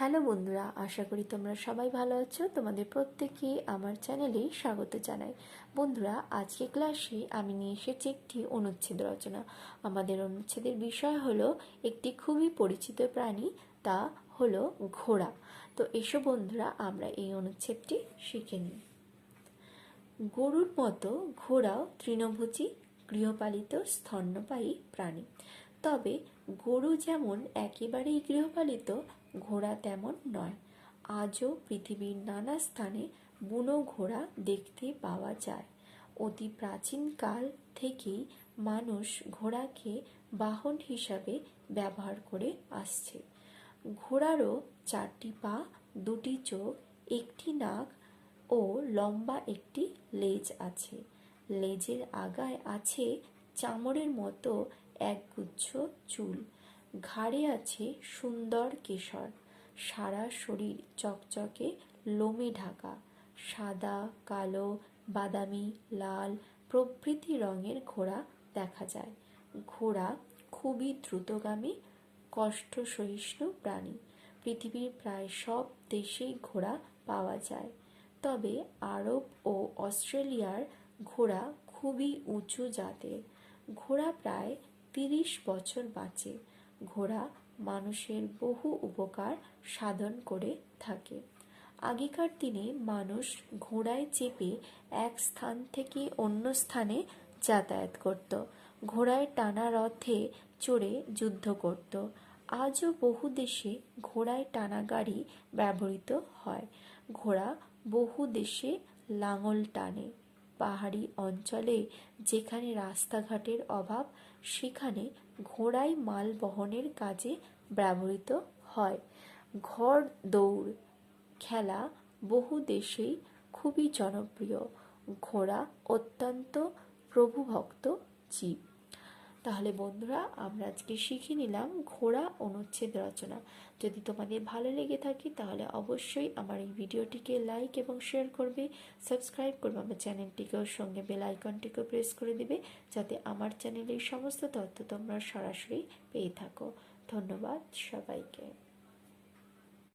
Hello বন্ধুরা, আশা করি তোমরা সবাই ভালো আছো। তোমাদের প্রত্যেককে আমার চ্যানেলে স্বাগত জানাই। বন্ধুরা, আজকে ক্লাসে আমি নিয়ে এসেছি একটি অনুচ্ছেদ রচনা। আমাদের অনুচ্ছেদের বিষয় হলো একটি খুবই পরিচিত প্রাণী, তা হলো ঘোড়া। তো এসো বন্ধুরা, আমরা এই অনুচ্ছেদটি শিখে নিই। গরুর মতো ঘোড়াও তৃণভোজী, গৃহপালিত স্তন্যপায়ী প্রাণী। তবে গরু যেমন একেবারেই গৃহপালিত ঘোড়া তেমন নয়। আজও পৃথিবীর নানা স্থানে বুনো ঘোড়া দেখতে পাওয়া যায়। অতি প্রাচীনকাল থেকেই মানুষ ঘোড়াকে বাহন হিসাবে ব্যবহার করে আসছে। ঘোড়ারও চারটি পা, দুটি চোখ, একটি নাক ও লম্বা একটি লেজ আছে। লেজের আগায় আছে চামড়ের মতো একগুচ্ছ চুল। ঘাড়ে আছে সুন্দর কেশর। সারা শরীর চকচকে, লোমে ঢাকা। সাদা, কালো, বাদামি, লাল প্রভৃতি রঙের ঘোড়া দেখা যায়। ঘোড়া খুবই দ্রুতগামী কষ্ট সহিষ্ণু প্রাণী। পৃথিবীর প্রায় সব দেশেই ঘোড়া পাওয়া যায়। তবে আরব ও অস্ট্রেলিয়ার ঘোড়া খুবই উঁচু জাতের। ঘোড়া প্রায় তিরিশ বছর বাঁচে। ঘোড়া মানুষের বহু উপকার সাধন করে থাকে। আগেকার দিনে মানুষ ঘোড়ায় চেপে এক স্থান থেকে অন্য স্থানে যাতায়াত করত। ঘোড়ায় টানা রথে চড়ে যুদ্ধ করত। আজও বহু দেশে ঘোড়ায় টানা গাড়ি ব্যবহৃত হয়। ঘোড়া বহু দেশে লাঙল টানে। পাহাড়ি অঞ্চলে যেখানে রাস্তাঘাটের অভাব সেখানে ঘোড়ায় মাল বহনের কাজে ব্যবহৃত হয়। ঘর দৌড় খেলা বহু দেশেই খুবই জনপ্রিয়। ঘোড়া অত্যন্ত প্রভুভক্ত জীব। তাহলে বন্ধুরা, আমরা আজকে শিখে নিলাম ঘোড়া অনুচ্ছেদ রচনা। যদি তোমাদের ভালো লেগে থাকে, তাহলে অবশ্যই আমার এই ভিডিওটিকে লাইক এবং শেয়ার করবে। সাবস্ক্রাইব করবে, আমার চ্যানেলটিকেও সঙ্গে বেল আইকনটিকেও প্রেস করে দিবে, যাতে আমার চ্যানেলের সমস্ত তথ্য তোমরা সরাসরি পেয়ে থাকো। ধন্যবাদ সবাইকে।